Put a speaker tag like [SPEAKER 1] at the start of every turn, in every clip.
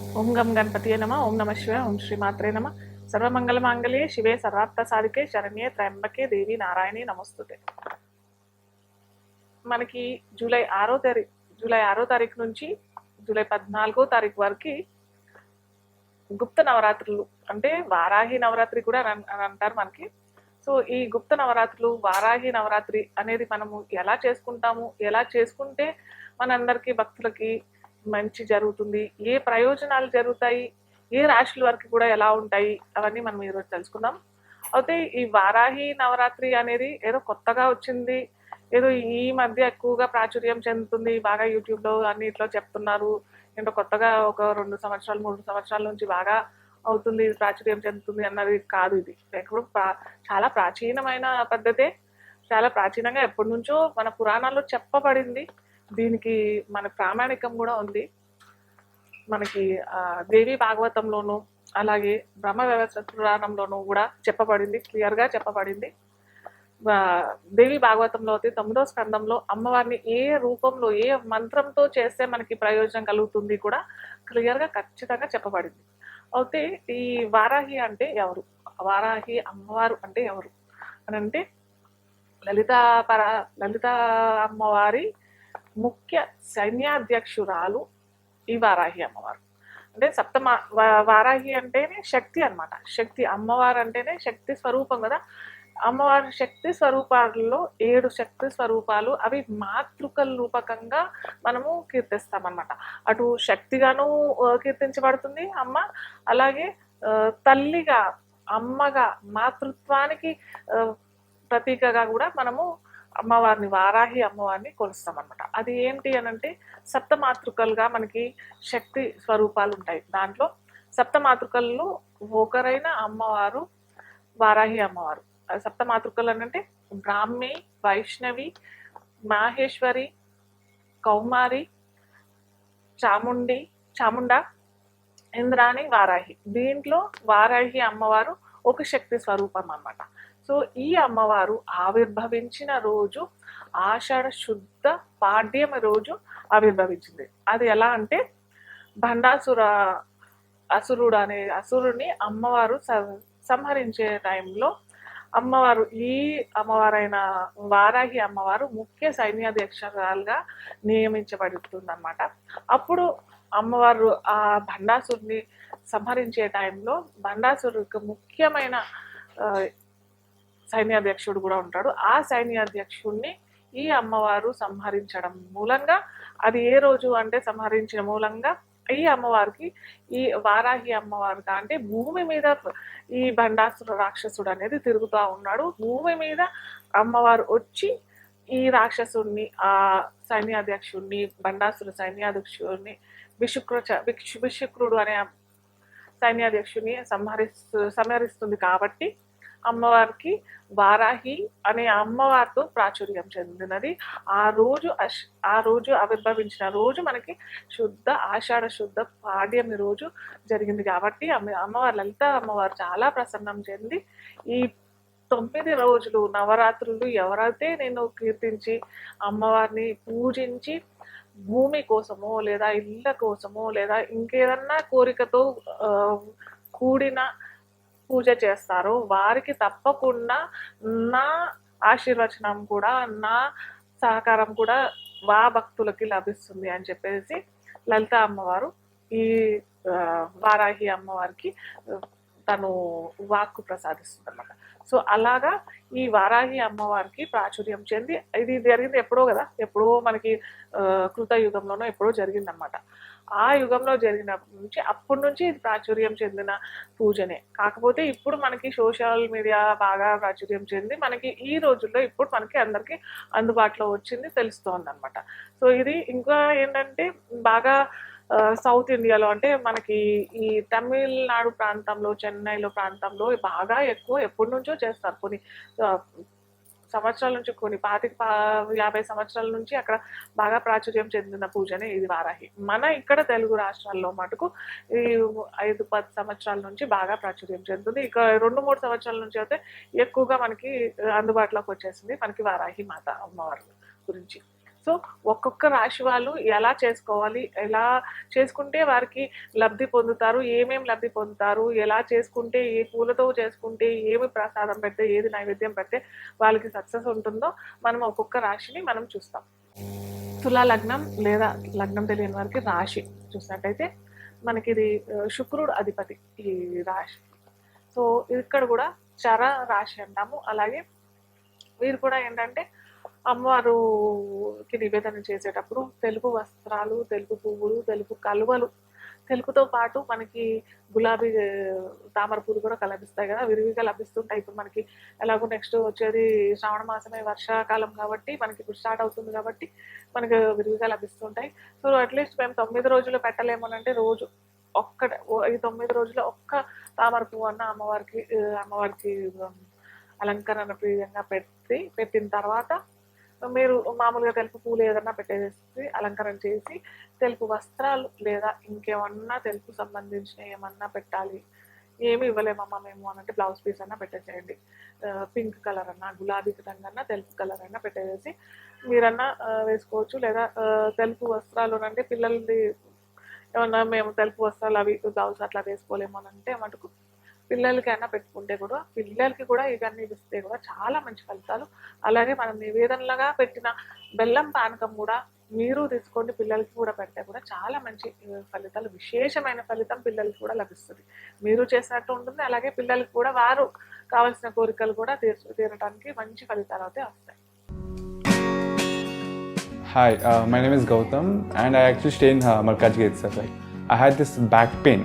[SPEAKER 1] ఓం గం గణపతియే నమ ఓం నమ శివ ఓం శ్రీ మాత్రే నమ. సర్వమంగళ శివే సర్వార్థ సాధికే శరణ్యే త్రయంబకే దేవి నారాయణి నమస్తుతే. మనకి జూలై ఆరో తారీఖు జూలై ఆరో తారీఖు నుంచి జూలై పద్నాలుగో తారీఖు వరకు గుప్త నవరాత్రులు అంటే వారాహి నవరాత్రి కూడా అని అంటారు మనకి. సో ఈ గుప్త నవరాత్రులు వారాహి నవరాత్రి అనేది మనము ఎలా చేసుకుంటాము ఎలా చేసుకుంటే మనందరికీ భక్తులకి మంచి జరుగుతుంది ఏ ప్రయోజనాలు జరుగుతాయి ఏ రాశుల వరకు కూడా ఎలా ఉంటాయి అవన్నీ మనం ఈరోజు తెలుసుకుందాం. అయితే ఈ వారాహి నవరాత్రి అనేది ఏదో కొత్తగా వచ్చింది ఏదో ఈ మధ్య ఎక్కువగా ప్రాచుర్యం చెందుతుంది బాగా యూట్యూబ్లో అన్నిట్లో చెప్తున్నారు ఏంటో కొత్తగా ఒక రెండు సంవత్సరాలు మూడు సంవత్సరాల నుంచి బాగా అవుతుంది ఇది ప్రాచుర్యం చెందుతుంది అన్నది కాదు ఇది. ఎప్పుడు ప్రా- చాలా ప్రాచీనమైన పద్ధతే చాలా ప్రాచీనంగా ఎప్పటి నుంచో మన పురాణాల్లో చెప్పబడింది. దీనికి మన ప్రామాణికం కూడా ఉంది. మనకి దేవి భాగవతంలోను అలాగే బ్రహ్మ వ్యవస్థ పురాణంలోనూ కూడా చెప్పబడింది. క్లియర్గా చెప్పబడింది. దేవి భాగవతంలో అయితే తొమ్మిదో స్కందంలో అమ్మవారిని ఏ రూపంలో ఏ మంత్రంతో చేస్తే మనకి ప్రయోజనం కలుగుతుంది కూడా క్లియర్గా ఖచ్చితంగా చెప్పబడింది. అయితే ఈ వారాహి అంటే ఎవరు? వారాహి అమ్మవారు అంటే ఎవరు? అని అంటే లలిత పర లలిత అమ్మవారి ముఖ్య సైన్యాధ్యక్షురాలు ఈ వారాహి అమ్మవారు. అంటే సప్తమ వారాహి అంటేనే శక్తి అన్నమాట. శక్తి అమ్మవారు అంటేనే శక్తి స్వరూపం కదా. అమ్మవారి శక్తి స్వరూపాలలో ఏడు శక్తి స్వరూపాలు అవి మాతృకల రూపకంగా మనము కీర్తిస్తామన్నమాట. అటు శక్తిగాను కీర్తించబడుతుంది అమ్మ. అలాగే తల్లిగా అమ్మగా మాతృత్వానికి ప్రతీకగా కూడా మనము అమ్మవారిని వారాహి అమ్మవారిని కొలుస్తాం అనమాట అది ఏంటి అని అంటే సప్తమాతృకలుగా మనకి శక్తి స్వరూపాలు ఉంటాయి. దాంట్లో సప్తమాతృకల్లో ఒకరైన అమ్మవారు వారాహి అమ్మవారు. సప్తమాతృకలు అని అంటే బ్రాహ్మి వైష్ణవి మాహేశ్వరి కౌమారి చాముండి చాముండ ఇంద్రాణి వారాహి. దీంట్లో వారాహి అమ్మవారు ఒక శక్తి స్వరూపం అన్నమాట. సో ఈ అమ్మవారు ఆవిర్భవించిన రోజు ఆషాఢ శుద్ధ పాడ్యమ రోజు ఆవిర్భవించింది. అది ఎలా అంటే భండాసుర అసురుడు అనే అసురుని అమ్మవారు సంహరించే టైంలో అమ్మవారు ఈ అమ్మవారైన వారాహి అమ్మవారు ముఖ్య సైన్యాధ్యక్షురాలుగా నియమించబడుతుందన్నమాట. అప్పుడు అమ్మవారు ఆ భండాసురుని సంహరించే టైంలో భండాసురుడికి ముఖ్యమైన సైన్యాధ్యక్షుడు కూడా ఉంటాడు. ఆ సైన్యాధ్యక్షుడిని ఈ అమ్మవారు సంహరించడం మూలంగా అది ఏ రోజు అంటే సంహరించిన మూలంగా ఈ అమ్మవారికి ఈ వారాహి అమ్మవారు అంటే భూమి మీద ఈ బండాసుర రాక్షసుడు అనేది తిరుగుతూ ఉన్నాడు. భూమి మీద అమ్మవారు వచ్చి ఈ రాక్షసుడిని ఆ సైన్యాధ్యక్షుడిని బండాసుర సైన్యాధ్యక్షుడిని విశుక్ర విక్షు విశుక్రుడు అనే సైన్యాధ్యక్షుడిని సంహరిస్తు సంహరిస్తుంది కాబట్టి అమ్మవారికి వారాహి అనే అమ్మవారితో ప్రాచుర్యం చెందినది. ఆ రోజు అశ్ ఆ రోజు ఆవిర్భవించిన రోజు మనకి శుద్ధ ఆషాఢ శుద్ధ పాడ్యమి రోజు జరిగింది కాబట్టి అమ్మ అమ్మవారు లలిత అమ్మవారు చాలా ప్రసన్నం చెంది ఈ తొమ్మిది రోజులు నవరాత్రులు ఎవరైతే నేను కీర్తించి అమ్మవారిని పూజించి భూమి కోసమో లేదా ఇళ్ళ కోసమో లేదా ఇంకేదన్నా కోరికతో కూడిన పూజ చేస్తారు వారికి తప్పకుండా నా ఆశీర్వచనం కూడా నా సహకారం కూడా వా భక్తులకి లభిస్తుంది అని చెప్పేసి లలిత అమ్మవారు ఈ వారాహి అమ్మవారికి తను వాక్కు ప్రసాదిస్తుంది అన్నమాట సో అలాగా ఈ వారాహి అమ్మవారికి ప్రాచుర్యం చెంది ఇది జరిగింది ఎప్పుడో కదా ఎప్పుడో మనకి కృత యుగంలోనో ఎప్పుడో జరిగిందనమాట ఆ యుగంలో జరిగిన నుంచి అప్పటి నుంచి ఇది ప్రాచుర్యం చెందిన పూజనే. కాకపోతే ఇప్పుడు మనకి సోషల్ మీడియా బాగా ప్రాచుర్యం చెంది మనకి ఈ రోజుల్లో ఇప్పుడు మనకి అందరికీ అందుబాటులో వచ్చింది తెలుస్తోంది అనమాట సో ఇది ఇంకా ఏంటంటే బాగా సౌత్ ఇండియాలో అంటే మనకి ఈ తమిళనాడు ప్రాంతంలో చెన్నైలో ప్రాంతంలో బాగా ఎక్కువ ఎప్పటి నుంచో చేస్తారు. కొన్ని సంవత్సరాల నుంచి కొన్ని పాతిక పా- యాభై సంవత్సరాల నుంచి అక్కడ బాగా ప్రాచుర్యం చెందిన పూజనే ఇది వారాహి. మన ఇక్కడ తెలుగు రాష్ట్రాల్లో మటుకు ఈ ఐదు పది సంవత్సరాల నుంచి బాగా ప్రాచుర్యం చెందుతుంది. ఇక రెండు మూడు సంవత్సరాల నుంచి అయితే ఎక్కువగా మనకి అందుబాటులోకి వచ్చేసింది మనకి వారాహి మాత అమ్మవారు గురించి. సో ఒక్కొక్క రాశి వాళ్ళు ఎలా చేసుకోవాలి ఎలా చేసుకుంటే వారికి లబ్ధి పొందుతారు ఏమేమి లబ్ధి పొందుతారు ఎలా చేసుకుంటే ఏ పూలతో చేసుకుంటే ఏమి ప్రసాదం పెడితే ఏది నైవేద్యం పెడితే వాళ్ళకి సక్సెస్ ఉంటుందో మనం ఒక్కొక్క రాశిని మనం చూస్తాం. తులా లగ్నం లేదా లగ్నం తెలియని వారికి రాశి చూసినట్టయితే మనకి ఇది శుక్రుడు అధిపతి ఈ రాశి. సో ఇక్కడ కూడా చర రాశి అంటాము. అలాగే వీరు కూడా ఏంటంటే అమ్మవారుకి నివేదన చేసేటప్పుడు తెలుగు వస్త్రాలు తెలుగు పువ్వులు తెలుగు కలువలు తెలుగుతో పాటు మనకి గులాబీ తామర పూలు కూడా లభిస్తాయి కదా విరివిగా లభిస్తుంటాయి. ఇప్పుడు మనకి ఎలాగో నెక్స్ట్ వచ్చేది శ్రావణ మాసమే వర్షాకాలం కాబట్టి మనకి ఇప్పుడు స్టార్ట్ అవుతుంది కాబట్టి మనకి విరివిగా లభిస్తుంటాయి. సో అట్లీస్ట్ మేము తొమ్మిది రోజులు పెట్టలేమోనంటే రోజు ఒక్క ఈ తొమ్మిది రోజులు ఒక్క తామర పువ్వు అన్న అమ్మవారికి అమ్మవారికి అలంకరణ ప్రియంగా పెట్టి పెట్టిన తర్వాత మీరు మామూలుగా తెలుపు పూలు ఏదన్నా పెట్టేసి అలంకరణ చేసి తెలుపు వస్త్రాలు లేదా ఇంకేమన్నా తెలుపు సంబంధించిన ఏమన్నా పెట్టాలి. ఏమి ఇవ్వలేమమ్మా మేము అనంటే అంటే బ్లౌజ్ పీస్ అన్నా పెట్టేసేయండి. పింక్ కలర్ అన్నా గులాబీ రంగు అన్నా తెలుపు కలర్ అన్నా పెట్టేసి మీరన్నా వేసుకోవచ్చు. లేదా తెలుపు వస్త్రాలు అంటే పిల్లలది ఏమన్నా మేము తెలుపు వస్త్రాలు అవి బ్లౌజ్ అట్లా వేసుకోలేము అని అంటే మటుకు పిల్లలకైనా పెట్టుకుంటే కూడా పిల్లలకి కూడా ఇవన్నీ ఇస్తే కూడా చాలా మంచి ఫలితాలు. అలాగే మనం నివేదనలుగా పెట్టిన బెల్లం పానకం కూడా మీరు తీసుకోండి పిల్లలకి కూడా పెడితే కూడా చాలా మంచి ఫలితాలు విశేషమైన ఫలితం పిల్లలకి కూడా లభిస్తుంది. మీరు చేసినట్టు ఉంటుంది అలాగే పిల్లలకి కూడా వారు కావాల్సిన కోరికలు కూడా తీర్చు తీరడానికి మంచి ఫలితాలు అయితే వస్తాయి.
[SPEAKER 2] Hi my name is Gautam and I actually stay in Markaz gate sir I had this back pain.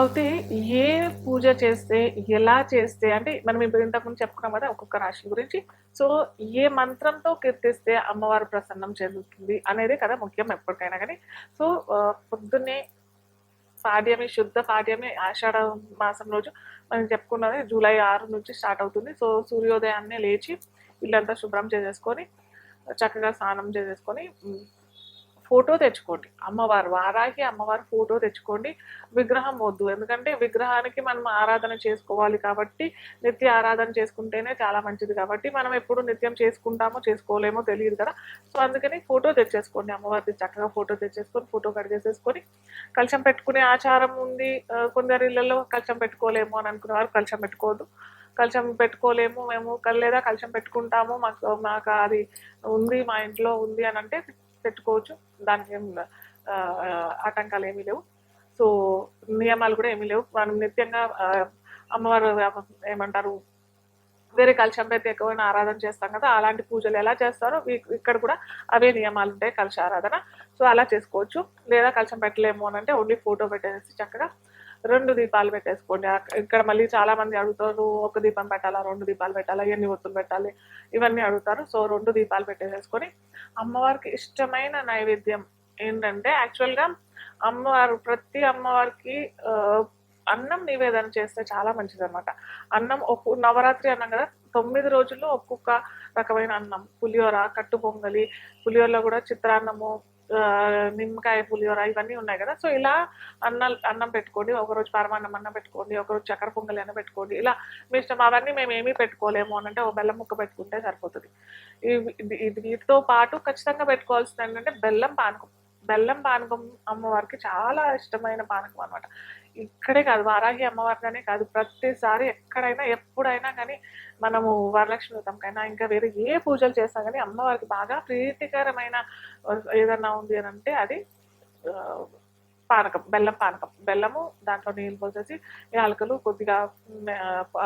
[SPEAKER 1] అయితే ఏ పూజ చేస్తే ఎలా చేస్తే అంటే మనం ఇప్పుడు ఇంతకుముందు చెప్పుకున్నాం కదా ఒక్కొక్క రాశి గురించి. సో ఏ మంత్రంతో కీర్తిస్తే అమ్మవారు ప్రసన్నం చెందుతుంది అనేది కదా ముఖ్యం ఎప్పటికైనా కానీ. సో పొద్దున్నే పాడ్యమి శుద్ధ పాడ్యమి ఆషాఢ మాసం రోజు మనం చెప్పుకున్నది జూలై ఆరు నుంచి స్టార్ట్ అవుతుంది. సో సూర్యోదయాన్నే లేచి ఇల్లంతా శుభ్రం చేసేసుకొని చక్కగా స్నానం చేసేసుకొని ఫోటో తెచ్చుకోండి. అమ్మవారు వారాకి అమ్మవారి ఫోటో తెచ్చుకోండి. విగ్రహం వద్దు. ఎందుకంటే విగ్రహానికి మనం ఆరాధన చేసుకోవాలి కాబట్టి నిత్య ఆరాధన చేసుకుంటేనే చాలా మంచిది కాబట్టి మనం ఎప్పుడు నిత్యం చేసుకుంటామో చేసుకోలేమో తెలియదు కదా. సో అందుకని ఫోటో తెచ్చేసుకోండి. అమ్మవారిది చక్కగా ఫోటో తెచ్చేసుకొని ఫోటో కడిగేసేసుకొని కలశం పెట్టుకునే ఆచారం ఉంది. కొందరి ఇళ్ళల్లో కలశం పెట్టుకోలేము అని అనుకునే వారు కలశం పెట్టుకోవద్దు. కలశం పెట్టుకోలేము మేము. లేదా కలశం పెట్టుకుంటాము. మాకు మాకు అది ఉంది మా ఇంట్లో ఉంది అని అంటే పెట్టుకోవచ్చు. దానికి ఏం ఆటంకాలు ఏమీ లేవు. సో నియమాలు కూడా ఏమీ లేవు. మనం నిత్యంగా అమ్మవారు ఏమంటారు వేరే కలశం అయితే ఎక్కువైనా ఆరాధన చేస్తాం కదా అలాంటి పూజలు ఎలా చేస్తారో ఇక్కడ కూడా అవే నియమాలు ఉంటాయి కలశ ఆరాధన. సో అలా చేసుకోవచ్చు. లేదా కలశం పెట్టలేము అని అంటే ఓన్లీ ఫోటో పెట్టేసి చక్కగా రెండు దీపాలు పెట్టేసుకోండి. ఇక్కడ మళ్ళీ చాలా మంది అడుగుతారు ఒక దీపం పెట్టాలా రెండు దీపాలు పెట్టాలా ఎన్ని ఒత్తులు పెట్టాలి ఇవన్నీ అడుగుతారు. సో రెండు దీపాలు పెట్టేసేసుకొని అమ్మవారికి ఇష్టమైన నైవేద్యం ఏంటంటే యాక్చువల్గా అమ్మవారు ప్రతి అమ్మవారికి అన్నం నివేదన చేస్తే చాలా మంచిది అనమాట అన్నం ఒక్కొక్క నవరాత్రి అన్నం కదా తొమ్మిది రోజుల్లో ఒక్కొక్క రకమైన అన్నం. పులిహోర కట్టు పొంగలి పులిహోరలో కూడా చిత్రాన్నము నిమ్మకాయ పులిహోర ఇవన్నీ ఉన్నాయి కదా. సో ఇలా అన్న అన్నం పెట్టుకోండి ఒకరోజు పరమాన్నం అన్నం పెట్టుకోండి ఒకరోజు చక్కెర పొంగలి అన్న పెట్టుకోండి. ఇలా మీ ఇష్టం అవన్నీ మేము ఏమీ పెట్టుకోలేము అని అంటే ఒక బెల్లం ముక్క పెట్టుకుంటే సరిపోతుంది. ఇది వీటితో పాటు ఖచ్చితంగా పెట్టుకోవాల్సింది ఏంటంటే బెల్లం పానకం. బెల్లం పానకం అమ్మవారికి చాలా ఇష్టమైన పానకం అనమాట ఇక్కడే కాదు వారాహి అమ్మవారిగానే కాదు ప్రతిసారి ఎక్కడైనా ఎప్పుడైనా కానీ మనము వరలక్ష్మి వ్రతంకైనా ఇంకా వేరే ఏ పూజలు చేసినా కానీ అమ్మవారికి బాగా ప్రీతికరమైన ఏదన్నా ఉంది అని అంటే అది పానకం బెల్లం పానకం. బెల్లము దాంట్లో నీళ్ళు పోసేసి యాలకులు కొద్దిగా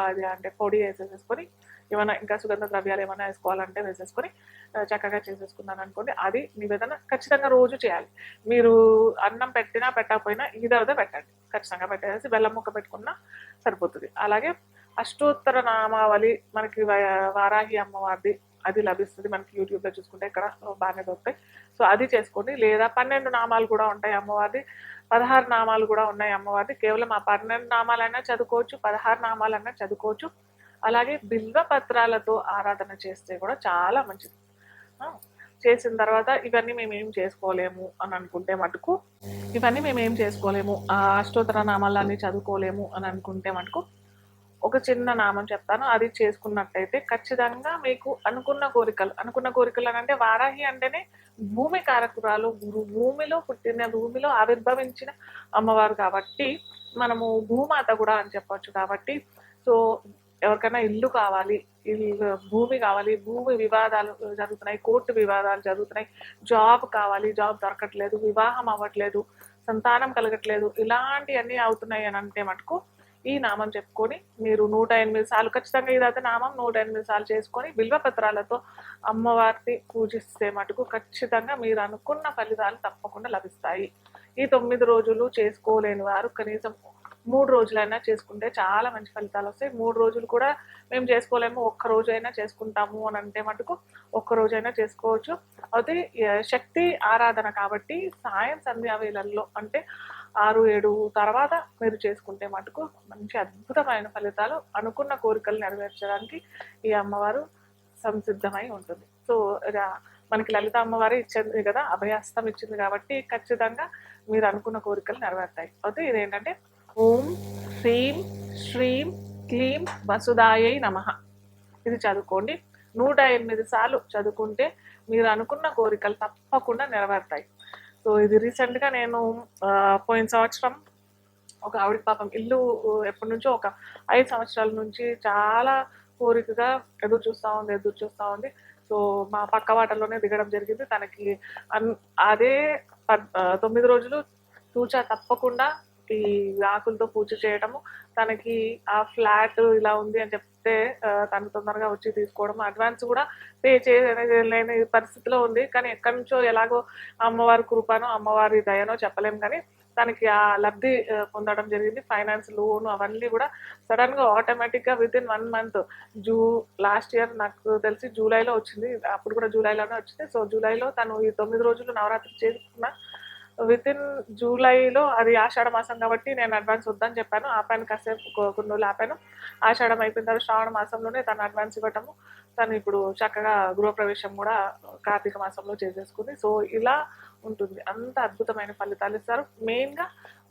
[SPEAKER 1] అది అంటే పొడి వేసేసేసుకొని ఏమైనా ఇంకా సుగంధ ద్రవ్యాలు ఏమైనా వేసుకోవాలంటే వేసేసుకొని చక్కగా చేసేసుకున్నాను అనుకోండి. అది నివేదన ఖచ్చితంగా రోజు చేయాలి. మీరు అన్నం పెట్టినా పెట్టకపోయినా ఇదవదే పెట్టండి. ఖచ్చితంగా పెట్టేసి బెల్లం ముక్క పెట్టుకున్నా సరిపోతుంది. అలాగే అష్టోత్తర నామావళి మనకి వారాహి అమ్మవారిది అది లభిస్తుంది మనకి యూట్యూబ్లో చూసుకుంటే ఇక్కడ బాగానే దొరుకుతాయి. సో అది చేసుకోండి. లేదా పన్నెండు నామాలు కూడా ఉంటాయి అమ్మవారిది. పదహారు నామాలు కూడా ఉన్నాయి అమ్మవారిది. కేవలం ఆ పన్నెండు నామాలైనా చదువుకోవచ్చు. పదహారు నామాలైనా చదువుకోవచ్చు. అలాగే బిల్వ పత్రాలతో ఆరాధన చేస్తే కూడా చాలా మంచిది. చేసిన తర్వాత ఇవన్నీ మేము ఏం చేసుకోలేము అని అనుకుంటే మటుకు ఇవన్నీ మేము ఏం చేసుకోలేము. ఆ అష్టోత్తర నామాలన్నీ చదువుకోలేము అని అనుకుంటే మటుకు ఒక చిన్న నామం చెప్తాను. అది చేసుకున్నట్టయితే ఖచ్చితంగా మీకు అనుకున్న కోరికలు అనుకున్న కోరికలు అని అంటే వారాహి అంటేనే భూమి కారకురాలు భూమిలో పుట్టిన భూమిలో ఆవిర్భవించిన అమ్మవారు కాబట్టి మనము భూమాత కూడా అని చెప్పొచ్చు కాబట్టి. సో ఎవరికైనా ఇల్లు కావాలి ఇల్లు భూమి కావాలి భూమి వివాదాలు జరుగుతున్నాయి కోర్టు వివాదాలు జరుగుతున్నాయి జాబ్ కావాలి జాబ్ దొరకట్లేదు వివాహం అవ్వట్లేదు సంతానం కలగట్లేదు ఇలాంటివన్నీ అవుతున్నాయి అని అంటే మటుకు ఈ నామం చెప్పుకొని మీరు నూట ఎనిమిది సార్లు ఖచ్చితంగా ఇదైతే నామం నూట ఎనిమిది సార్లు చేసుకొని బిల్వపత్రాలతో అమ్మవారిని పూజిస్తే మటుకు ఖచ్చితంగా మీరు అనుకున్న ఫలితాలు తప్పకుండా లభిస్తాయి. ఈ తొమ్మిది రోజులు చేసుకోలేని వారు కనీసం మూడు రోజులైనా చేసుకుంటే చాలా మంచి ఫలితాలు వస్తాయి. మూడు రోజులు కూడా మేము చేసుకోలేము. ఒక్క రోజు అయినా చేసుకుంటాము అని అంటే మటుకు ఒక్క రోజైనా చేసుకోవచ్చు. అయితే శక్తి ఆరాధన కాబట్టి సాయం సంధ్యా వేళల్లో అంటే ఆరు ఏడు తర్వాత మీరు చేసుకుంటే మటుకు మంచి అద్భుతమైన ఫలితాలు అనుకున్న కోరికలు నెరవేర్చడానికి ఈ అమ్మవారు సంసిద్ధమై ఉంటుంది. సో మనకి లలిత అమ్మవారి ఇచ్చింది కదా అభయాస్తం ఇచ్చింది కాబట్టి ఖచ్చితంగా మీరు అనుకున్న కోరికలు నెరవేరుతాయి. అయితే ఇదేంటంటే ఓం హ్రీం శ్రీం క్లీం వసుదాయై నమః. ఇది చదువుకోండి. నూట ఎనిమిది సార్లు చదువుకుంటే మీరు అనుకున్న కోరికలు తప్పకుండా నెరవేరుతాయి. సో ఇది రీసెంట్గా నేను పోయిన సంవత్సరం ఒక ఆవిడ పాపం ఇల్లు ఎప్పటి నుంచో ఒక ఐదు సంవత్సరాల నుంచి చాలా కోరికగా ఎదురు చూస్తూ ఉంది ఎదురు చూస్తూ ఉంది. సో మా పక్క వాటల్లోనే దిగడం జరిగింది. తనకి అన్- అదే తొమ్మిది రోజులు తూచా తప్పకుండా ఈ ఆకులతో పూజ చేయడము తనకి ఆ ఫ్లాట్ ఇలా ఉంది అని చెప్తే తను తొందరగా వచ్చి తీసుకోవడం అడ్వాన్స్ కూడా పే చేయలేని పరిస్థితిలో ఉంది. కానీ ఎక్కడి నుంచో ఎలాగో అమ్మవారి కృపనో అమ్మవారి దయనో చెప్పలేం కానీ తనకి ఆ లబ్ధి పొందడం జరిగింది. ఫైనాన్స్ లోన్ అవన్నీ కూడా సడన్గా ఆటోమేటిక్గా విత్ ఇన్ వన్ మంత్ జూ లాస్ట్ ఇయర్ నాకు తెలిసి జూలైలో వచ్చింది. అప్పుడు కూడా జూలైలోనే వచ్చింది. సో జూలైలో తను ఈ తొమ్మిది రోజులు నవరాత్రి చేసుకున్న విత్ ఇన్ జూలైలో అది ఆషాఢ మాసం కాబట్టి నేను అడ్వాన్స్ వద్దని చెప్పాను. ఆపాను కాసేపు కొన్ని రోజులు ఆపాను. ఆషాఢం అయిపోయిన తర్వాత శ్రావణ మాసంలోనే తను అడ్వాన్స్ ఇవ్వటము తను ఇప్పుడు చక్కగా గృహప్రవేశం కూడా కార్తీక మాసంలో చేసేసుకుంది. సో ఇలా ఉంటుంది. అంత అద్భుతమైన ఫలితాలు ఇస్తారు. మెయిన్గా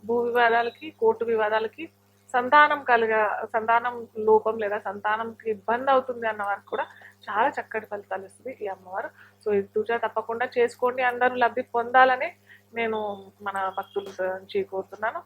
[SPEAKER 1] భూ వివాదాలకి కోర్టు వివాదాలకి సంతానం కలిగ సంతానం లోపం లేదా సంతానంకి ఇబ్బంది అవుతుంది అన్న వారికి కూడా చాలా చక్కటి ఫలితాలు ఇస్తుంది ఈ అమ్మవారు. సో ఇది తూచా తప్పకుండా చేసుకోండి. అందరూ లబ్ధి పొందాలని నేను మన భక్తుల నుంచి కోరుతున్నాను.